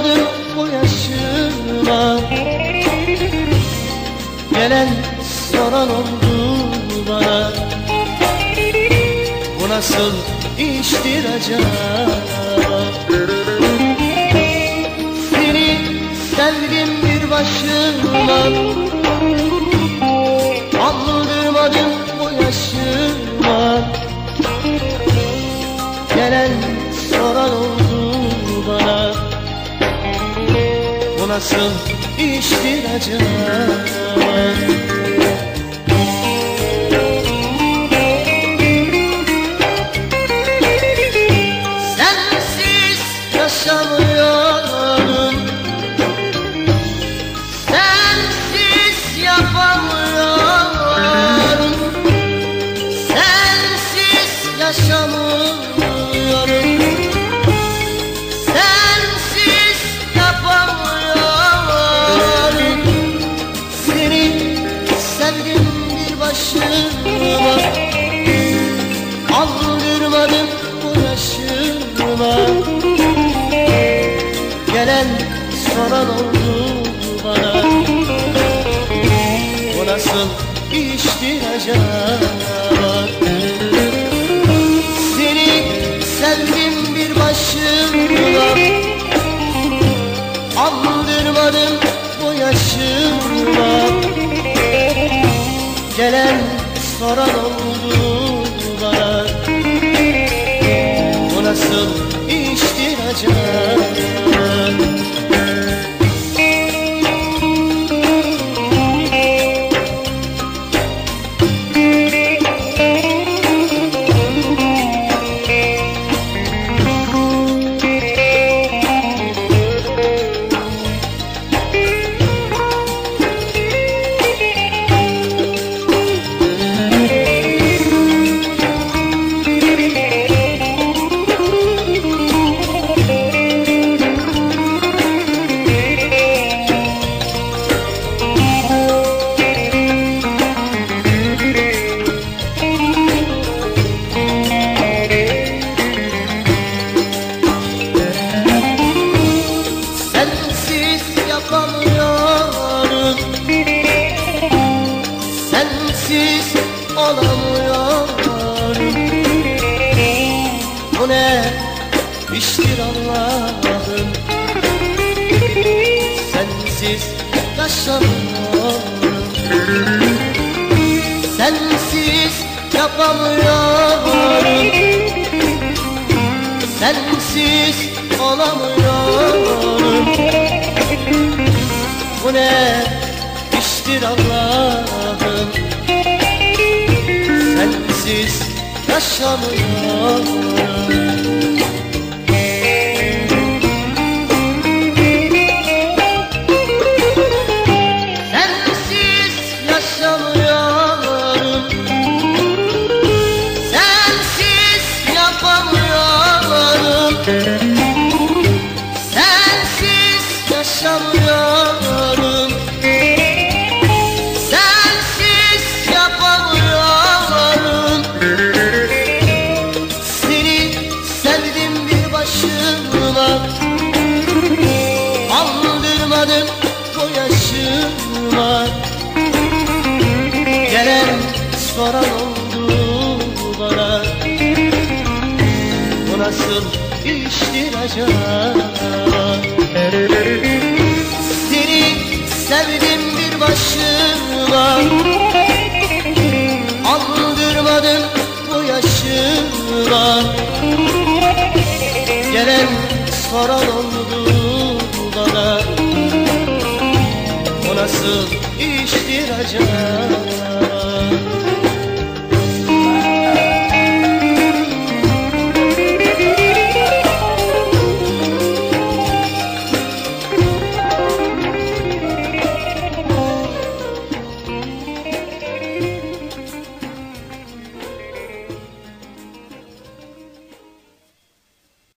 vardım bu yaşıma. Gelen soran oldu bana Bu nasıl iştir acaba? Seni sevdim bir başıma. Nasıl iştir acaba soran oldu bana. Bu nasıl iştir acaba Seni sevdim bir başıma Aldırmadım bu yaşıma Gelen soran oldu bana. Bu nasıl iştir acaba Sensiz olamıyorum Bu ne? İştir Allah'ım. Sensiz yaşamıyorum. Sensiz yapamıyorum. Sensiz olamıyorum. Bu ne? İştir Allah'ım Sensiz yaşamıyorum soran oldu bana. Bu nasıl iştir acaba? Seni sevdim bir başıma. Aldırmadım bu yaşıma. Gelen soran oldu bana. O nasıl iştir acaba